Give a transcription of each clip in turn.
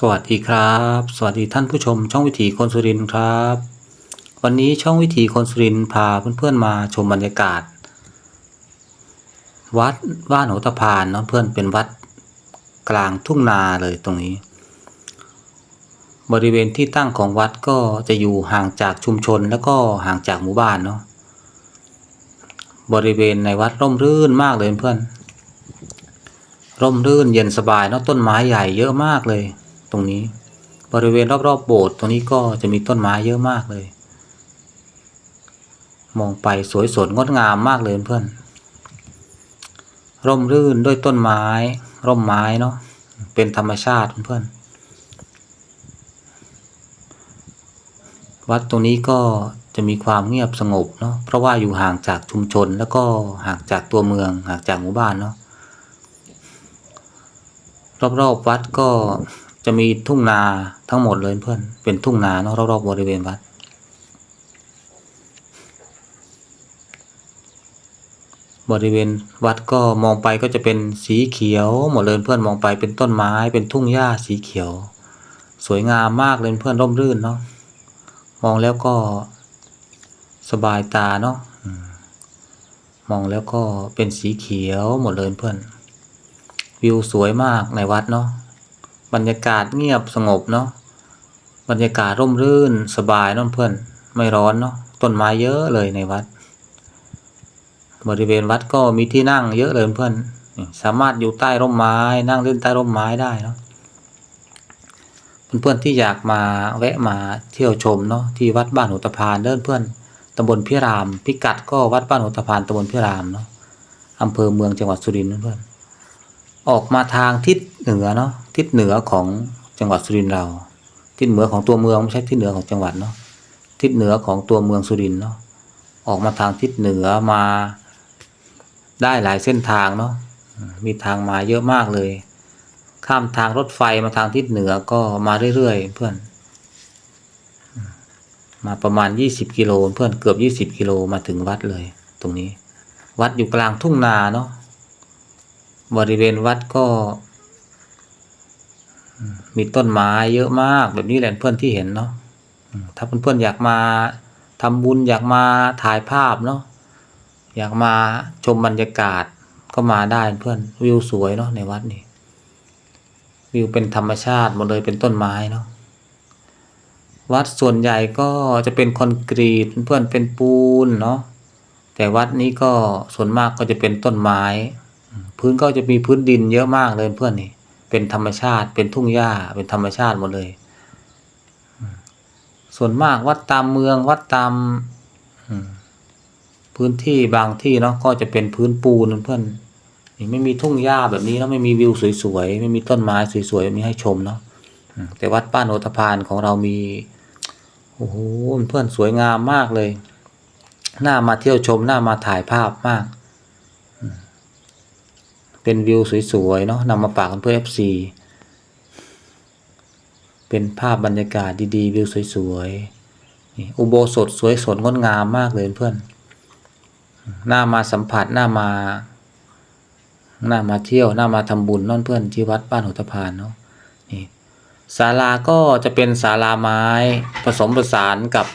สวัสดีครับ สวัสดีท่านผู้ชมช่องวิถีคนสุรินครับ วันนี้ช่องวิถีคนสุรินพาเพื่อนๆมาชมบรรยากาศ วัดบ้านหัวตะพานเนาะเพื่อนเป็นวัดกลางทุ่งนาเลยตรงนี้ บริเวณที่ตั้งของวัดก็จะอยู่ห่างจากชุมชนแล้วก็ห่างจากหมู่บ้านเนาะบริเวณในวัดร่มรื่นมากเลยเพื่อน ร่มรื่นเย็นสบายเนาะต้นไม้ใหญ่เยอะมากเลย ตรงนี้ บริเวณรอบๆโบสถ์ตรงนี้ก็จะมีต้นไม้เยอะมากเลย มองไปสวยสดงดงามมากเลยเพื่อน ร่มรื่นด้วยต้นไม้ ร่มไม้เนาะเป็นธรรมชาติเพื่อนวัดตรงนี้ก็จะมีความเงียบสงบเนาะเพราะว่าอยู่ห่างจากชุมชนแล้วก็ห่างจากตัวเมืองห่างจากหมู่บ้านเนาะรอบๆวัดก็ จะมีทุ่งนาทั้งหมดเลยเพื่อน เป็นทุ่งนาเนาะรอบๆบริเวณวัด บริเวณวัดก็มองไปก็จะเป็นสีเขียวหมดเลยเพื่อนมองไปเป็นต้นไม้เป็นทุ่งหญ้าสีเขียว สวยงามมากเลยเพื่อนร่มรื่นเนาะมองแล้วก็สบายตาเนาะมองแล้วก็เป็นสีเขียวหมดเลยเพื่อน วิวสวยมากในวัดเนาะ บรรยากาศเงียบสงบเนาะบรรยากาศร่มรื่นสบายเนาะเพื่อนไม่ร้อนเนาะต้นไม้เยอะเลยในวัด บริเวณวัดก็มีที่นั่งเยอะเลยเพื่อนสามารถอยู่ใต้ร่มไม้นั่งเล่นใต้ร่มไม้ได้เนาะเพื่อนๆที่อยากมาแวะมาเที่ยวชมเนาะที่วัดบ้านหัวตะพานเดินเพื่อนตำบลพิราม พิกัดก็วัดบ้านหัวตะพานตำบลพิรามเนาะอำเภอเมืองจังหวัดสุรินทร์เพื่อนออกมาทางทิศเหนือเนาะ ทิศเหนือของจังหวัดสุรินทร์เรา ทิศเหนือของตัวเมืองไม่ใช่ทิศเหนือของจังหวัดเนาะทิศเหนือของตัวเมืองสุรินทร์เนาะออกมาทางทิศเหนือมาได้หลายเส้นทางเนาะมีทางมาเยอะมากเลย ข้ามทางรถไฟมาทางทิศเหนือก็มาเรื่อยๆเพื่อน มาประมาณยี่สิบกิโลเพื่อนเกือบยี่สิบกิโลมาถึงวัดเลย ตรงนี้ วัดอยู่กลางทุ่งนาเนาะบริเวณวัดก็ มีต้นไม้เยอะมากแบบนี้แหละเพื่อนที่เห็นเนาะถ้าเพื่อนๆอยากมาทำบุญอยากมาถ่ายภาพเนาะอยากมาชมบรรยากาศก็มาได้เพื่อนวิวสวยเนาะในวัดนี่วิวเป็นธรรมชาติหมดเลยเป็นต้นไม้เนาะวัดส่วนใหญ่ก็จะเป็นคอนกรีตเพื่อนๆเป็นปูนเนาะแต่วัดนี้ก็ส่วนมากก็จะเป็นต้นไม้ พื้นก็จะมีพื้นดินเยอะมากเลยเพื่อนนี่ เป็นธรรมชาติ เป็นทุ่งหญ้า เป็นธรรมชาติหมดเลย ส่วนมากวัดตามเมืองวัดตามพื้นที่บางที่เนาะก็จะเป็นพื้นปูนเพื่อนไม่มีทุ่งหญ้าแบบนี้แล้วไม่มีวิวสวยๆไม่มีต้นไม้สวยๆแบบนี้ให้ชมเนาะแต่วัดป้านโอทพานของเรามีโอ้โหเพื่อนสวยงามมากเลย น่ามาเที่ยวชมน่ามาถ่ายภาพมาก เป็นวิวสวยๆเนาะนำมาฝากเพื่อนเอฟซีเป็นภาพบรรยากาศดีๆ วิวสวยๆนี่อุโบสถสวยสดงดงามมากเลยเพื่อนหน่ามาสัมผัสหน่ามาหน่ามาเที่ยวหน่ามาทำบุญนั่นเพื่อนที่วัดบ้านหัวตะพานเนาะนี่ศาลาก็จะเป็นศาลาไม้ผสมผสานกับ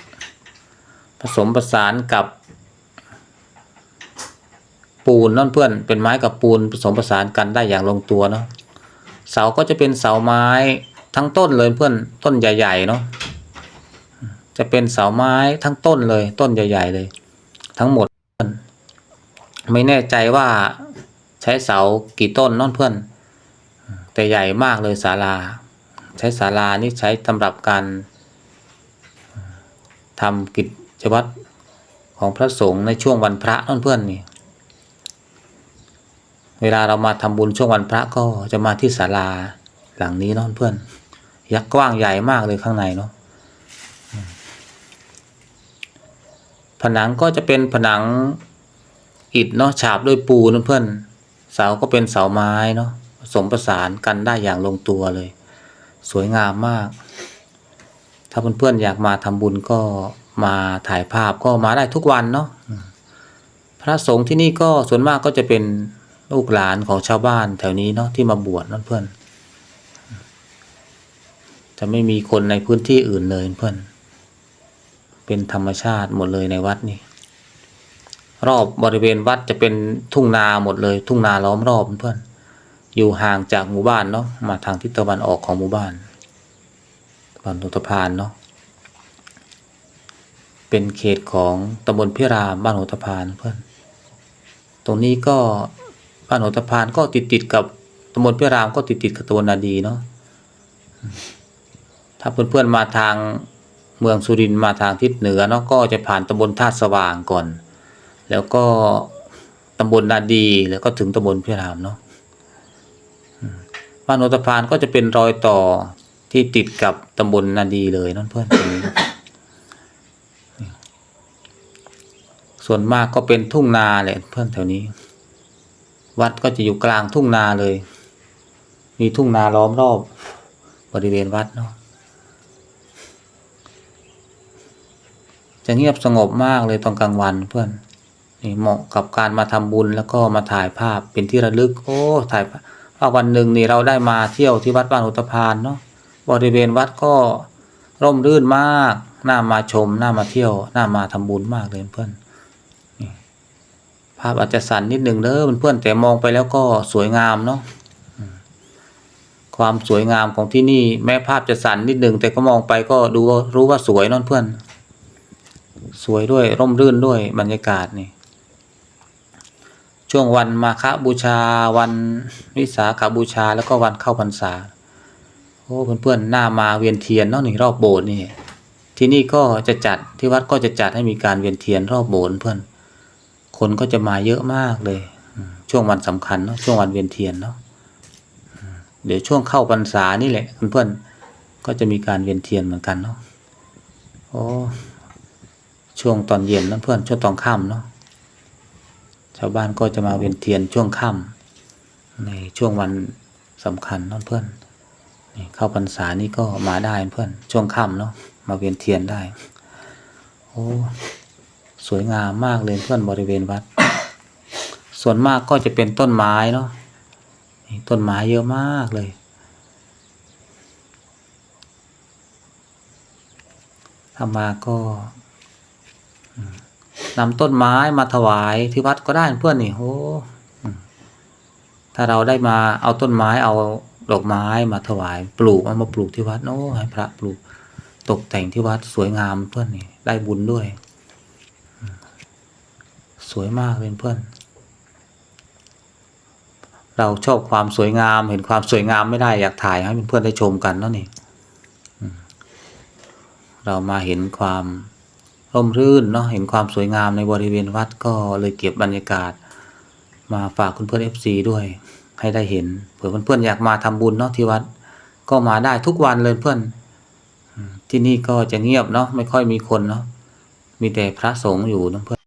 ผสมผสานกับ ปูนนั่นเพื่อนเป็นไม้กับปูนผสมผสานกันได้อย่างลงตัวเนาะเสาก็จะเป็นเสาไม้ทั้งต้นเลยเพื่อนต้นใหญ่ๆเนาะจะเป็นเสาไม้ทั้งต้นเลยต้นใหญ่ ๆ เลย ทั้งหมดเพื่อนไม่แน่ใจว่าใช้เสากี่ต้นนั่นเพื่อน แต่ใหญ่มากเลยศาลา ใช้ศาลานี่ใช้สำหรับการทำกิจวัตรของพระสงฆ์ในช่วงวันพระนั่นเพื่อนนี่ เวลาเรามาทำบุญช่วงวันพระก็จะมาที่ศาลาหลังนี้เนาะเพื่อน ยักษ์กว้างใหญ่มากเลยข้างในเนาะผนังก็จะเป็นผนังอิฐเนาะฉาบด้วยปูนเพื่อนเสาก็เป็นเสาไม้เนาะผสมประสานกันได้อย่างลงตัวเลย สวยงามมาก ถ้าเพื่อนๆอยากมาทำบุญก็มาถ่ายภาพก็มาได้ทุกวันเนาะพระสงฆ์ที่นี่ก็ส่วนมากก็จะเป็น ลูกหลานของชาวบ้านแถวนี้เนาะที่มาบวชนั่นเพื่อน จะไม่มีคนในพื้นที่อื่นเลยเพื่อน เป็นธรรมชาติหมดเลยในวัดนี่ รอบบริเวณวัดจะเป็นทุ่งนาหมดเลย ทุ่งนาล้อมรอบเพื่อน อยู่ห่างจากหมู่บ้านเนาะมาทางทิศตะวันออกของหมู่บ้านบ้านนุตพานเนาะเป็นเขตของตำบลพิรามบ้านหัวตะพานเพื่อน ตรงนี้ก็ บ้านหัวตะพานก็ติดติดกับตำบลพิรามก็ติดติดกับตำบลนาดีเนาะถ้าเพื่อนๆมาทางเมืองสุรินมาทางทิศเหนือเนาะก็จะผ่านตำบลท่าสว่างก่อน แล้วก็ตำบลนาดีแล้วก็ถึงตำบลพิรามเนาะบ้านโนตพานก็จะเป็นรอยต่อที่ติดกับตำบลนาดีเลยนั่นเพื่อนตรงนี้ส่วนมากก็เป็นทุ่งนาแหละเพื่อนแถวนี้ วัดก็จะอยู่กลางทุ่งนาเลย มีทุ่งนาล้อมรอบบริเวณวัดเนาะจะเงียบสงบมากเลยตอนกลางวันเพื่อนนี่เหมาะกับการมาทำบุญแล้วก็มาถ่ายภาพเป็นที่ระลึก โอ้ถ่ายภาพว่าวันหนึ่งนี่เราได้มาเที่ยวที่วัดบ้านอุตพานเนาะบริเวณวัดก็ร่มรื่นมาก น่ามาชม น่ามาเที่ยว น่ามาทำบุญมากเลยเพื่อน ภาพอาจจะสั่นนิดหนึ่งเด้อเพื่อนแต่มองไปแล้วก็สวยงามเนาะความสวยงามของที่นี่แม้ภาพจะสั่นนิดหนึ่งแต่ก็มองไปก็ดูรู้ว่าสวยนั่นเพื่อน สวยด้วยร่มรื่นด้วยบรรยากาศนี่ ช่วงวันมาฆบูชา วันวิสาขบูชาแล้วก็วันเข้าพรรษาโอ้เพื่อนๆหน้ามาเวียนเทียนเนาะนี่รอบโบสถ์นี่ที่นี่ก็จะจัดที่วัดก็จะจัดให้มีการเวียนเทียนรอบโบสถ์เพื่อน คนก็จะมาเยอะมากเลย ช่วงวันสำคัญเนาะช่วงวันเวียนเทียนเนาะเดี๋ยวช่วงเข้าพรรษานี่แหละเพื่อนๆก็จะมีการเวียนเทียนเหมือนกันเนาะโอ้ช่วงตอนเย็นนะเพื่อนช่วงตอนค่ำเนาะชาวบ้านก็จะมาเวียนเทียนช่วงค่ำในช่วงวันสำคัญเนาะเพื่อนนี่เข้าพรรษานี่ก็มาได้เพื่อนช่วงค่ำเนาะมาเวียนเทียนได้ โอ้ สวยงามมากเลยเพื่อนบริเวณวัด ส่วนมากก็จะเป็นต้นไม้เนาะต้นไม้เยอะมากเลยถ้ามาก็นำต้นไม้มาถวายที่วัดก็ได้เพื่อนนี่โอ้ถ้าเราได้มาเอาต้นไม้เอาดอกไม้มาถวาย ปลูกเอามาปลูกที่วัดโอ้ให้พระปลูกตกแต่งที่วัดสวยงามเพื่อนนี่ได้บุญด้วย สวยมากเลยเพื่อน เราชอบความสวยงามเห็นความสวยงามไม่ได้อยากถ่ายให้เพื่อนได้ชมกันเนาะนี่เรามาเห็นความร่มรื่นเนาะเห็นความสวยงามในบริเวณวัดก็เลยเก็บบรรยากาศ มาฝากคุณเพื่อนเอฟซีด้วย ให้ได้เห็นเผื่อเพื่อนๆอยากมาทำบุญเนาะที่วัด ก็มาได้ทุกวันเลยเพื่อนที่นี่ก็จะเงียบเนาะไม่ค่อยมีคนเนาะมีแต่พระสงฆ์อยู่นะเพื่อน